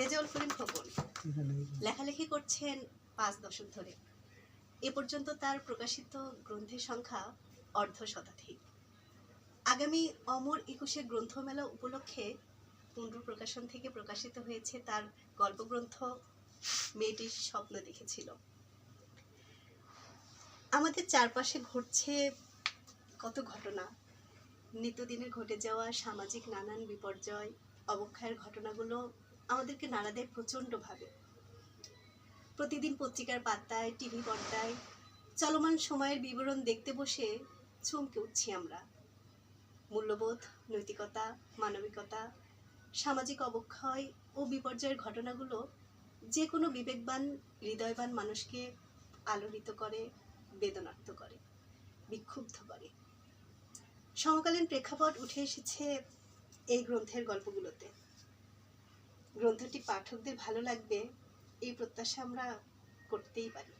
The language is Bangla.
রেজাউল করিম খোকন লেখালেখি করছেন পাঁচ দশক ধরে। এ পর্যন্ত তার প্রকাশিত গ্রন্থের সংখ্যা অর্ধ শতাধিক আগামী অমর একুশে গ্রন্থমেলা উপলক্ষে পুণ্ড্র প্রকাশন থেকে প্রকাশিত হয়েছে তার গল্পগ্রন্থ মেয়েটির স্বপ্ন দেখেছিল। আমাদের চারপাশে ঘটছে কত ঘটনা। নিত্যদিনের ঘটে যাওয়া সামাজিক নানান বিপর্যয়, অবক্ষয়ের ঘটনাগুলো আমাদেরকে নাড়া দেয় প্রচণ্ডভাবে। প্রতিদিন পত্রিকার পাতায়, টিভি পর্দায় চলমান সময়ের বিবরণ দেখতে বসে চমকে উঠছি আমরা। মূল্যবোধ, নৈতিকতা, মানবিকতা, সামাজিক অবক্ষয় ও বিপর্যয়ের ঘটনাগুলো যে কোনো বিবেকবান, হৃদয়বান মানুষকে আলোড়িত করে বেদনার্ত করে, বিক্ষুব্ধ করে। সমকালীন প্রেক্ষাপট উঠে এসেছে এই গ্রন্থের গল্পগুলোতে। গ্রন্থটি পাঠকদের ভালো লাগবে এই প্রত্যাশা আমরা করতেই পারি।